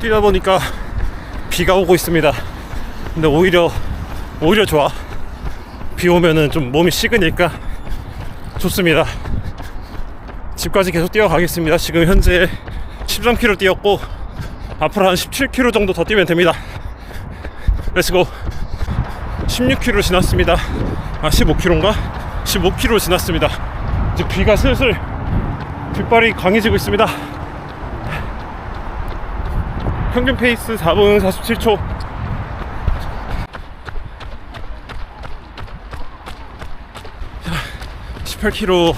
뛰다 보니까 비가 오고 있습니다. 근데 오히려 오히려 좋아. 비 오면은 좀 몸이 식으니까 좋습니다. 집까지 계속 뛰어가겠습니다. 지금 현재 13km 뛰었고 앞으로 한 17km 정도 더 뛰면 됩니다. 렛츠고 16km 지났습니다. 아 15km인가? 15km 지났습니다. 이제 비가 슬슬 빗발이 강해지고 있습니다. 평균 페이스 4분 47초. 자, 18km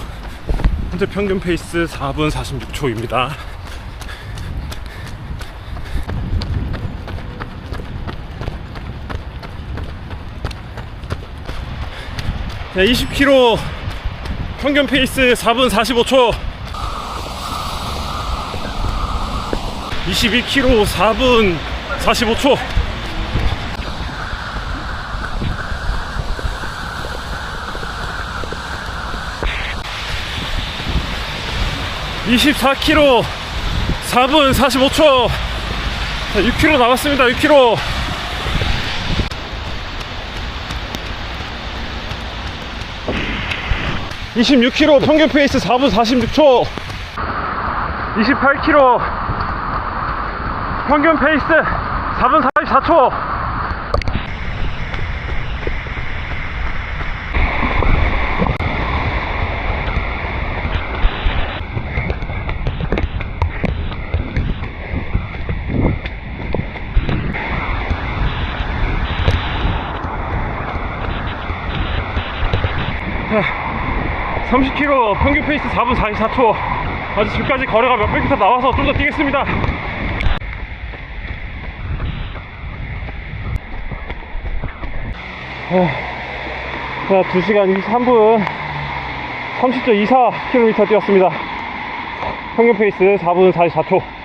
현재 평균 페이스 4분 46초입니다. 자, 20km 평균 페이스 4분 45초. 21km 4분 45초. (24km) 4분 45초. 자, 6km 남았습니다 6km 26km 평균 페이스 4분 46초. 28km 평균 페이스 4분 44초. 자, 30km 평균 페이스 4분 44초. 아직 집까지 거리가 몇백 킬로 나와서 좀 더 뛰겠습니다 자, 2시간 23분 30.24km 뛰었습니다. 평균 페이스 4분 44초